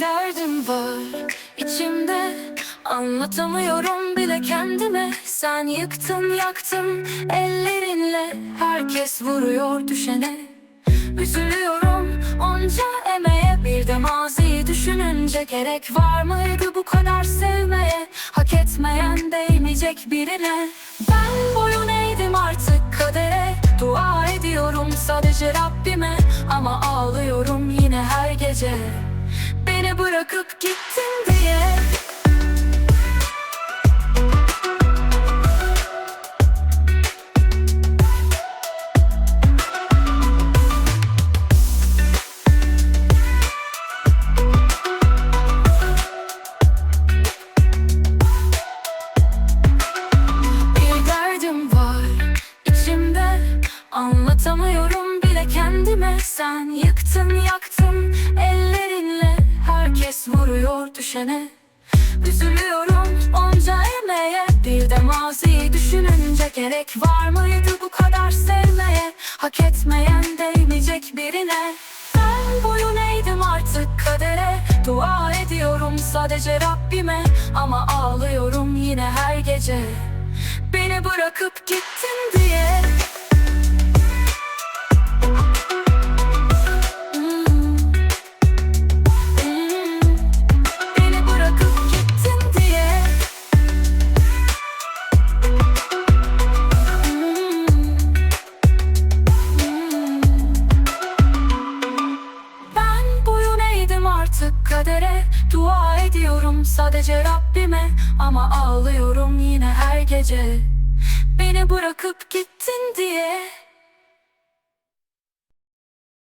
derdim var içimde. Anlatamıyorum bile kendime. Sen yıktın yaktın ellerinle. Herkes vuruyor düşene. Üzülüyorum onca emeğe. Bir de maziyi düşününce Gerek var mıydı bu kadar sevmeye? Hak etmeyen değmeyecek birine. Ben boyun eğdim artık kadere. Dua ediyorum sadece Rabbime. Ama ağlıyorum yine her gece. Beni bırakıp gittin diye. Anlatamıyorum bile kendime. Sen yıktın yaktın Herkes vuruyor düşene. Üzülüyorum onca emeğe. Bir de maziyi düşününce Gerek var mıydı bu kadar sevmeye? Hak etmeyen değmeyecek birine. Ben boyun eğdim artık kadere. Dua ediyorum sadece Rabbime. Ama ağlıyorum yine her gece. Beni bırakıp gittin diye kadere Dua ediyorum sadece Rabbime Ama ağlıyorum yine her gece. Beni bırakıp gittin diye